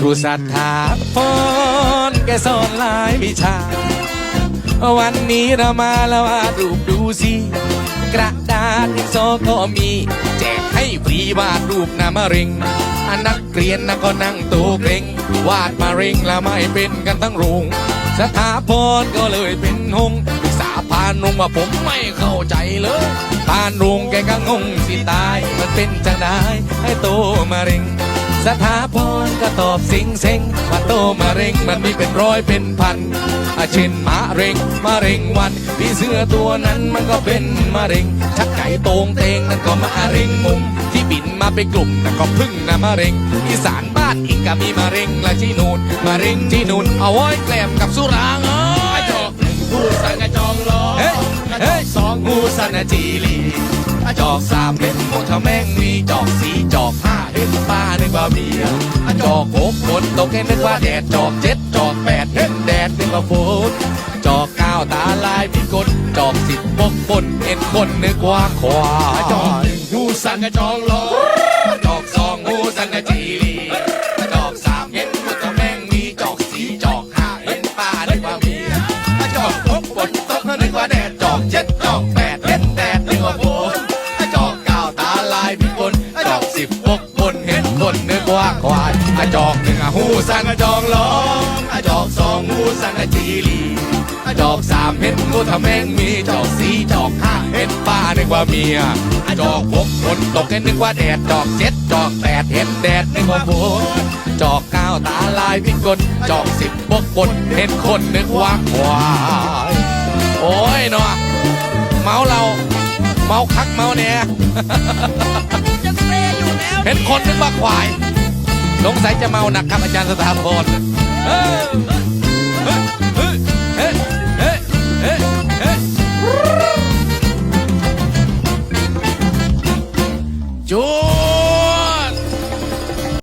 ครูสัทธาพรแกสอนหลายวิชา วันนี้เรามาแล้วาดรูปดูสิ กระดาษดินสอก็มี แจกให้ฟรีวาดรูปนามะเร็งอันนักเรียนนะก็นั่งตัวเกรงวาดมะเร็งแล้วไม่เป็นกันทั้งโรงสถาพรก็เลยเป็นหงปรึกษาพานงว่าผมไม่เข้าใจเลยพานงแกก็งงสิตาย มันเป็นจังได้ให้โตมะเร็ง สถาพรก็ตอบสิงเซ็งว่าโตมะเร็งมันมีเป็นร้อยเป็นพันอาเช่นมะเร็งมะเร็งวันพี่เสื้อตัวนั้นมันก็เป็นมะเร็งชักไก่โตงเตงนั่นก็มะเร็งมุมที่บินมาเป็นกลุ่มนั่นก็พึ่งนะมะเร็งอีสานบ้านอีกก็มีมะเร็งและที่นูนมะเร็งที่นูนเอาไว้แกล้มกับสุราเอ้ยจอกหนึ่งผู้สังกจองล้อเฮ้ยสองผู้สันจีลีจอกสามเห็นหมดทำแม่งมีจอกสีจอกห้า เห็นป้านึกว่าเบียร์จอกหกคนตกให้นึกว่าแดดจอกเจ็ดจอกแปดเห็นแดดนึกว่าฝนจอกเก้าตาลายพิกลจอกสิบปกปนเห็นคนนึกว่าควายจอกหนึ่งหูสังกระจองลอจอก คนนึกว่าควายอะจอกหนึ่งหูสังอะจองล้อมอะจอกสองหูสังอะจีรีอะจอกสามเห็นงูทำแมงมีจอกสี่จอกห้าเห็นป้านึกว่าเมียอจอกหกคนตกให้นึกว่าแดดจอกเจ็ดจอกแปดเห็นแดดนึกว่าฝนจอกเก้าตาลายพิกลจอกสิบปกปนเห็นคนนึกว่าควายโอ้ยเนาะเมาเราเมาคักเมาเนี่ยจะเซอยู่แล้วเห็นคนนึกว่าควาย สงสัยจะเมาหนักครับอาจารย์สถาพรจู